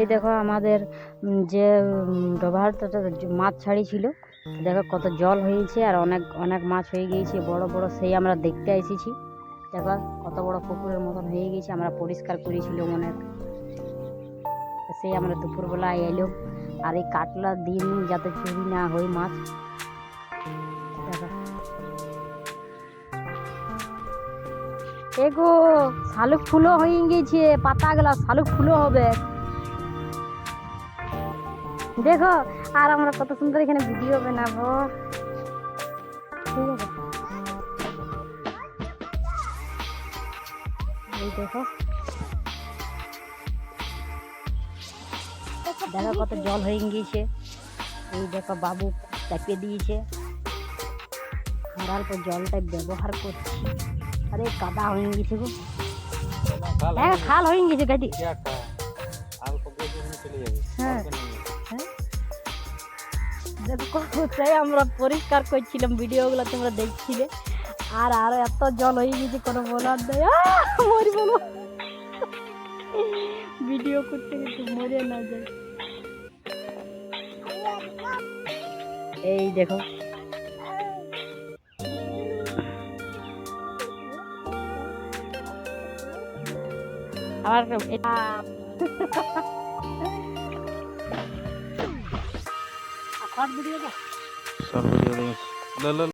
এই দেখো আমাদের যে যে মাছ ছাড়িয়েছিল, দেখো কত জল হয়েছে আর অনেক অনেক মাছ হয়ে গিয়েছে, বড় বড় সেই আমরা দেখতে এসেছি। দেখো কত বড় পুকুরের মতন হয়ে গেছে আমরা পরিষ্কার করেছিল অনেক সেই আমরা দুপুরবেলায় এলো, আর এই কাটলা দিন যাতে চুরি না হয় মাছ এগো, শালুক ফুলও হয়ে গেছে পাতাগুলা শালুক ফুলও হবে। দেখো আর আমরা কত সুন্দর এখানে ভিডিও বানাবো। ঠিক আছে। এই দেখো। দেখো কত জল হয়ে গিয়েছে। এই দেখো বাবু চাপিয়ে দিয়েছে। আমরা অল্প জলটা ব্যবহার করছি। আরে কাদা হয়ে গেছে গো। হ্যাঁ খাল হয়ে গেছে গাড়ি হ্যাঁ। সেই আমরা পরিষ্কার করছিলাম ভিডিওগুলো, তোমরা দেখছিলে। আর আর এত জল হয়ে গেছে, কোনো বলার বলো ভিডিও করতে করতে মরে না যায় এই দেখো। আবার शॉर्ट वीडियो का शॉर्ट वीडियो ले